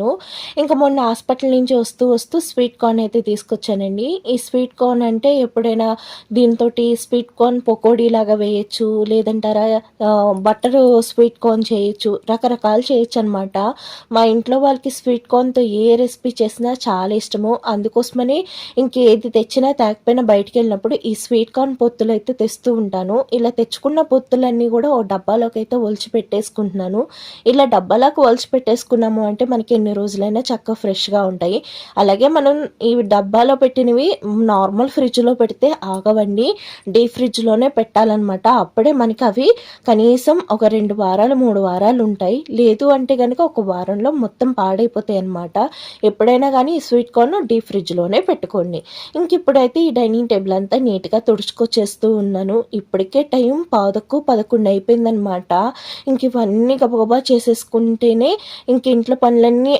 ఉన్నాను ఇంకా మొన్న హాస్పిటల్ నుంచి వస్తూ వస్తూ స్వీట్ కార్న్ అయితే తీసుకొచ్చానండి. ఈ స్వీట్ కార్న్ అంటే ఎప్పుడైనా దీంతో స్వీట్ కార్న్ పకోడీ లాగా వేయచ్చు లేదంటారా బటర్ స్వీట్ కార్న్ చేయొచ్చు రకరకాలు చేయొచ్చు అనమాట మా ఇంట్లో వాళ్ళకి స్వీట్ కార్న్తో ఏ రెసిపీ చేసినా చాలా ఇష్టము. అందుకోసమని ఇంకేది తెచ్చినా తేకపోయినా బయటికి వెళ్ళినప్పుడు ఈ స్వీట్ కార్న్ పొత్తులు అయితే తెస్తూ ఉంటాను. ఇలా తెచ్చుకున్న పొత్తులన్నీ కూడా ఓ డబ్బాలోకి అయితే ఒలిచి పెట్టేసుకుంటున్నాను. ఇలా డబ్బాలోకి ఒలిచి పెట్టేసుకున్నాము అంటే మనకి ఎన్ని రోజులైనా చక్కగా ఫ్రెష్గా ఉంటాయి. అలాగే మనం ఈ డబ్బాలో పెట్టినవి నార్మల్ ఫ్రిడ్జ్లో పెడితే ఆగవండి. డీప్ ఫ్రిడ్జ్లోనే పెట్టాలన్నమాట. అప్పుడే మనకి అవి కనీసం ఒక రెండు వారాలు మూడు వారాలు ఉంటాయి. లేదు అంటే కనుక ఒక వారంలో మొత్తం పాడైపోతాయి అన్నమాట ఎప్పుడైనా కానీ ఈ స్వీట్ కార్న్ డీప్ ఫ్రిడ్జ్లోనే పెట్టుకోండి. ఇంక ఇప్పుడైతే ఈ డైనింగ్ టేబుల్ అంతా నీట్గా తుడుచుకొచ్చేస్తూ ఉన్నాను. ఇప్పటికే టైం పాదకు పదకొండు అయిపోయిందనమాట ఇంక ఇవన్నీ గబగబా చేసేసుకుంటేనే ఇంక ఇంట్లో పనులన్నీ